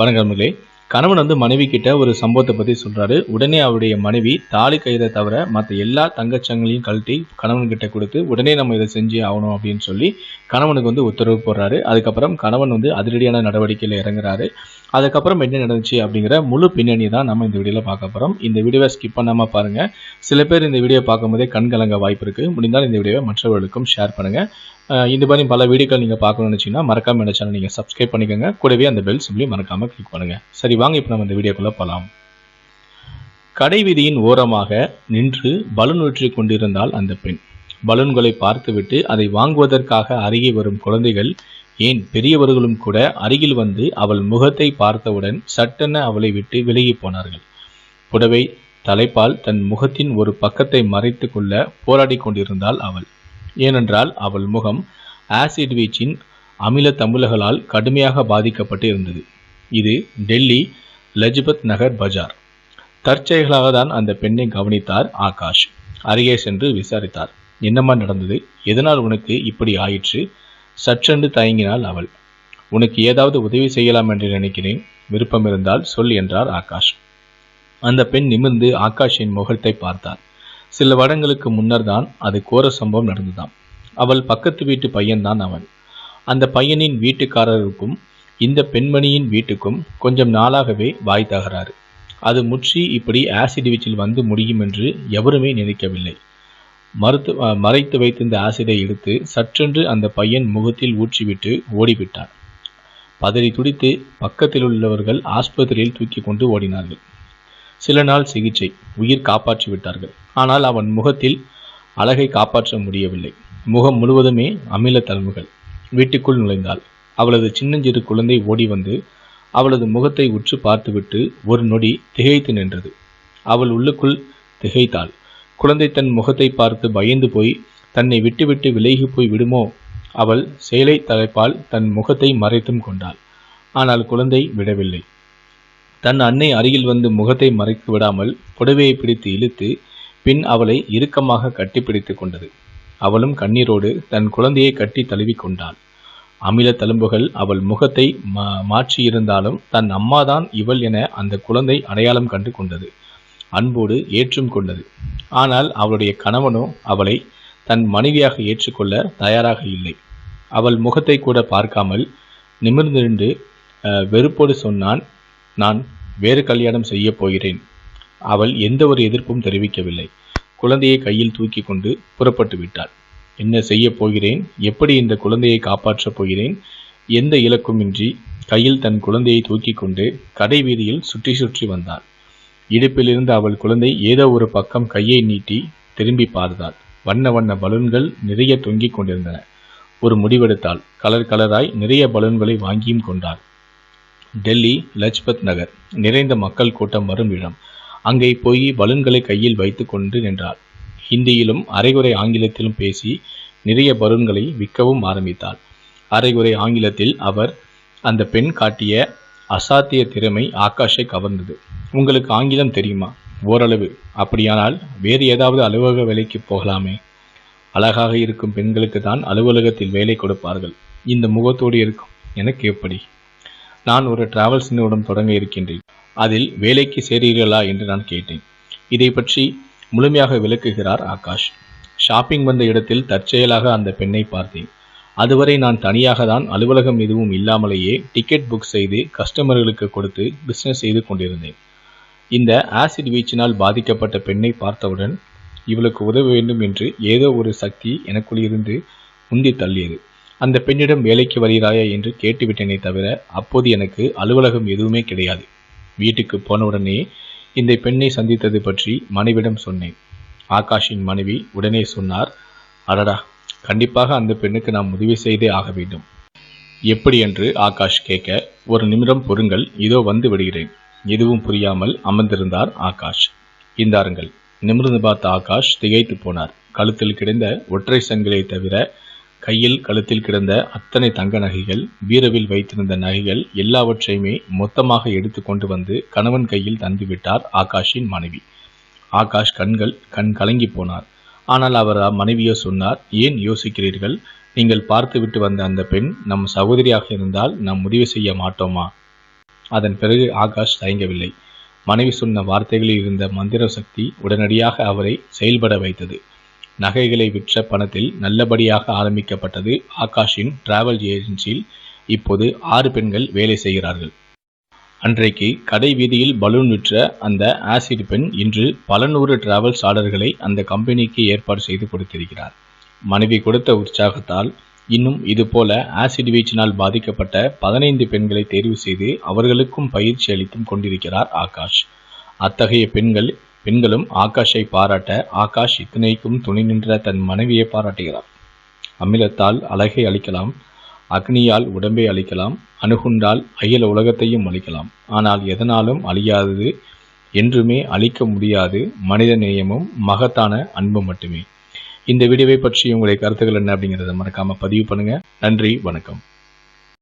வணக்கங்களே கணவன் வந்து மனைவி கிட்ட ஒரு சம்பவத்தை பத்தி சொல்றாரு. உடனே அவருடைய மனைவி தாலி கயிறை தவிர மற்ற எல்லா தங்கச்சங்களையும் கழட்டி கணவன் கிட்ட கொடுத்து உடனே நம்ம இதை செஞ்சு ஆகணும் அப்படின்னு சொல்லி கணவனுக்கு வந்து உத்தரவு போடுறாரு. அதுக்கப்புறம் கணவன் வந்து அதிரடியான நடவடிக்கையில் இறங்குறாரு. அதுக்கப்புறம் என்ன நடந்துச்சு அப்படிங்கிற முழு பின்னணி தான் நம்ம இந்த வீடியோவில் பார்க்க போகிறோம் இந்த வீடியோவை ஸ்கிப் பண்ணாம பாருங்க. சில பேர் இந்த வீடியோ பார்க்கும்போதே போதே கண்கலங்க வாய்ப்பு இருக்கு. முடிந்தால் இந்த வீடியோவை மற்றவர்களுக்கும் ஷேர் பண்ணுங்க. இது இந்த மாதிரி பல வீடியோக்கள் நீங்கள் பார்க்கணும்னு நினச்சிங்கன்னா மறக்காம என்ன சேனல் நீங்கள் சப்ஸ்கிரைப் பண்ணிக்கோங்க. கூடவே அந்த பெல் சிம்லி மறக்காமல் கிளிக் பண்ணுங்கள் சரி வாங்க இப்போ நம்ம இந்த வீடியோக்குள்ளே போகலாம் கடை வீதியின் ஓரமாக நின்று பலூன் ஊற்றி கொண்டிருந்தால் அந்த பெண். பலூன்களை பார்த்துவிட்டு அதை வாங்குவதற்காக அருகே வரும் குழந்தைகள் ஏன் பெரியவர்களும் கூட அருகில் வந்து அவள் முகத்தை பார்த்தவுடன் சட்டென அவளை விட்டு விலகி போனார்கள். புடவை தலைப்பால் தன் முகத்தின் ஒரு பக்கத்தை மறைத்து கொள்ள போராடி கொண்டிருந்தாள் அவள். ஏனென்றால் அவள் முகம் ஆசிட் வீச்சின் அமில தமிழர்களால் கடுமையாக பாதிக்கப்பட்டு இருந்தது இது டெல்லி லஜ்பத் நகர் பஜார். தற்செயலாக தான் அந்த பெண்ணை கவனித்தார் ஆகாஷ். அருகே சென்று விசாரித்தார். என்னம்மா நடந்தது? எதனால் உனக்கு இப்படி ஆயிற்று? சற்றென்று தயங்கினாள் அவள். உனக்கு ஏதாவது உதவி செய்யலாம் என்று நினைக்கிறேன். விருப்பம் இருந்தால் சொல் என்றார் ஆகாஷ். அந்த பெண் நிமிர்ந்து ஆகாஷின் முகத்தை பார்த்தார் சில வருடங்களுக்கு முன்னர் தான் அது கோர சம்பவம் நடந்ததாம். அவள் பக்கத்து வீட்டு பையன்தான் அவன். அந்த பையனின் வீட்டுக்காரருக்கும் இந்த பெண்மணியின் வீட்டுக்கும் கொஞ்சம் நாளாகவே வாய் தகராறு. அது முற்றி இப்படி ஆசிட் வீச்சில் வந்து முடியும் என்று எவருமே நினைக்கவில்லை. மறுத்து மறைத்து வைத்திருந்த ஆசிடை எடுத்து சற்றென்று அந்த பையன் முகத்தில் ஊற்றிவிட்டு ஓடிவிட்டான். பதறி துடித்து பக்கத்தில் உள்ளவர்கள் ஆஸ்பத்திரியில் தூக்கி கொண்டு ஓடினார்கள். சில நாள் சிகிச்சை உயிர் காப்பாற்றி விட்டார்கள். ஆனால் அவன் முகத்தில் அழகை காப்பாற்ற முடியவில்லை. முகம் முழுவதுமே அமில தழும்புகள். வீட்டுக்குள் நுழைந்தாள். அவளது சின்னஞ்சிறு குழந்தை ஓடி வந்து அவளது முகத்தை உற்று பார்த்துவிட்டு ஒரு நொடி திகைத்து நின்றது. அவள் உள்ளுக்குள் திகைத்தாள். குழந்தை தன் முகத்தை பார்த்து பயந்து போய் தன்னை விட்டுவிட்டு விலகி போய் விடுமோ? அவள் சேலை தலைப்பால் தன் முகத்தை மறைத்தும் கொண்டாள். ஆனால் குழந்தை விடவில்லை. தன் அன்னை அருகில் வந்து முகத்தை மறைத்து விடாமல் புடவையை பிடித்து இழுத்து பின் அவளை இறுக்கமாக கட்டிப்பிடித்து கொண்டது. அவளும் கண்ணீரோடு தன் குழந்தையை கட்டி தழுவி கொண்டாள். அமில தழும்புகள் அவள் முகத்தை மா மாற்றியிருந்தாலும் தன் அம்மாதான் இவள் என அந்த குழந்தை அடையாளம் கண்டு கொண்டது. அன்போடு ஏற்றும் கொண்டது. ஆனால் அவளுடைய கணவனோ அவளை தன் மனைவியாக ஏற்றுக்கொள்ள தயாராக இல்லை. அவள் முகத்தை கூட பார்க்காமல் நிமிர்ந்திருந்து வெறுப்போடு சொன்னான் நான் வேறு கல்யாணம் செய்ய போகிறேன். அவள் எந்த ஒரு எதிர்ப்பும் தெரிவிக்கவில்லை. குழந்தையை கையில் தூக்கி கொண்டு புறப்பட்டு விட்டாள். என்ன செய்ய போகிறேன்? எப்படி இந்த குழந்தையை காப்பாற்றப் போகிறேன்? எந்த இலக்குமின்றி? கையில் தன் குழந்தையை தூக்கி கொண்டு கடை வீதியில் சுற்றி சுற்றி வந்தாள். இடுப்பிலிருந்து அவள் குழந்தை ஏதோ ஒரு பக்கம் கையை நீட்டி திரும்பி பார்த்தாள். வண்ண வண்ண பலூன்கள் நிறைய தொங்கிக் கொண்டிருந்தன. ஒரு முடிவெடுத்தாள். கலர் கலராய் நிறைய பலூன்களை வாங்கியும் கொண்டாள். டெல்லி லஜ்பத் நகர் நிறைந்த மக்கள் கூட்டம் வரும் இடம். அங்கே போய் பலூன்களை கையில் வைத்து கொண்டு நின்றாள். ஹிந்தியிலும் அரைகுறை ஆங்கிலத்திலும் பேசி நிறைய பலூன்களை விற்கவும் ஆரம்பித்தாள். அரைகுறை ஆங்கிலத்தில் அவர் அந்த பெண் காட்டிய அசாத்திய திறமை ஆகாஷை கவர்ந்தது. உங்களுக்கு ஆங்கிலம் தெரியுமா? ஓரளவு. அப்படியானால் வேறு ஏதாவது அலுவலக வேலைக்கு போகலாமே. அழகாக இருக்கும் பெண்களுக்கு தான் அலுவலகத்தில் வேலை கொடுப்பார்கள். இந்த முகத்தோடு இருக்கும். எனக்கு எப்படி? நான் ஒரு டிராவல்ஸ் நிறுவனம் தொடங்க இருக்கின்றேன். அதில் வேலைக்கு சேர்கிறீர்களா என்று நான் கேட்டேன். இதை பற்றி முழுமையாக விளக்குகிறார் ஆகாஷ். ஷாப்பிங் வந்த இடத்தில் தற்செயலாக அந்த பெண்ணை பார்த்தேன். அதுவரை நான் தனியாக தான் அலுவலகம் எதுவும் இல்லாமலேயே டிக்கெட் புக் செய்து கஸ்டமர்களுக்கு கொடுத்து பிஸ்னஸ் செய்து கொண்டிருந்தேன். இந்த ஆசிட் வீச்சினால் பாதிக்கப்பட்ட பெண்ணை பார்த்தவுடன் இவளுக்கு உதவ வேண்டும் என்று ஏதோ ஒரு சக்தி எனக்குள் இருந்து உந்தி தள்ளியது. அந்த பெண்ணிடம் வேலைக்கு வருகிறாயா என்று கேட்டுவிட்டேனே தவிர அப்போது எனக்கு அலுவலகம் எதுவுமே கிடையாது. வீட்டுக்கு போனவுடனே இந்த பெண்ணை சந்தித்தது பற்றி மனைவிடம் சொன்னேன். ஆகாஷின் மனைவி உடனே சொன்னார் அடடா கண்டிப்பாக அந்த பெண்ணுக்கு நாம் உதவி செய்தே ஆக வேண்டும். எப்படி என்று ஆகாஷ் கேட்க ஒரு நிமிடம் பொறுங்கள் இதோ வந்து விடுகிறேன். எதுவும் புரியாமல் அமர்ந்திருந்தார் ஆகாஷ். இந்தாருங்கள். நிமிர்ந்து பார்த்த ஆகாஷ் திகைத்து போனார். கழுத்தில் கிடந்த ஒற்றை சங்கிலை தவிர கையில் கழுத்தில் கிடந்த அத்தனை தங்க நகைகள் பீரவில் வைத்திருந்த நகைகள் எல்லாவற்றையுமே மொத்தமாக எடுத்து கொண்டு வந்து கணவன் கையில் தந்துவிட்டார் ஆகாஷின் மனைவி. ஆகாஷ் கண்கள் கண் கலங்கி போனார். ஆனால் அவர் மனைவியோ சொன்னார் ஏன் யோசிக்கிறீர்கள்? நீங்கள் பார்த்துவிட்டு வந்த அந்த பெண் நம் சகோதரியாக இருந்தால் நாம் முடிவு செய்ய மாட்டோமா? அதன் பிறகு ஆகாஷ் தயங்கவில்லை. மனைவி சொன்ன வார்த்தைகளில் இருந்த மந்திர சக்தி உடனடியாக அவரை செயல்பட வைத்தது. நகைகளை விற்ற பணத்தில் நல்லபடியாக ஆரம்பிக்கப்பட்டது ஆகாஷின் டிராவல் ஏஜென்சியில் இப்போது ஆறு பெண்கள் வேலை செய்கிறார்கள். அன்றைக்கு கடை வீதியில் பலூன் விற்ற அந்த ஆசிட் பெண் இன்று பல நூறு டிராவல்ஸ் ஆர்டர்களை அந்த கம்பெனிக்கு ஏற்பாடு செய்து கொடுத்திருக்கிறார். மனைவி கொடுத்த உற்சாகத்தால் இன்னும் இதுபோல ஆசிட் வீச்சினால் பாதிக்கப்பட்ட பதினைந்து பெண்களை தேர்வு செய்து அவர்களுக்கும் பயிற்சி அளித்தும் கொண்டிருக்கிறார் ஆகாஷ். அத்தகைய பெண்கள் பெண்களும் ஆகாஷை பாராட்ட ஆகாஷ் இத்தனைக்கும் துணை நின்ற தன் மனைவியை பாராட்டுகிறார். அமிலத்தால் அழகை அளிக்கலாம் அக்னியால் உடம்பை அழிக்கலாம் அணுகுண்டால் அயல் உலகத்தையும் அழிக்கலாம் ஆனால் எதனாலும் அழியாதது என்றுமே அழிக்க முடியாது மனித நேயமும் மகத்தான அன்பு மட்டுமே. இந்த வீடியோவை பற்றி உங்களுடைய கருத்துக்கள் என்ன அப்படிங்கிறத மறக்காமல் பதிவு பண்ணுங்கள் நன்றி வணக்கம்.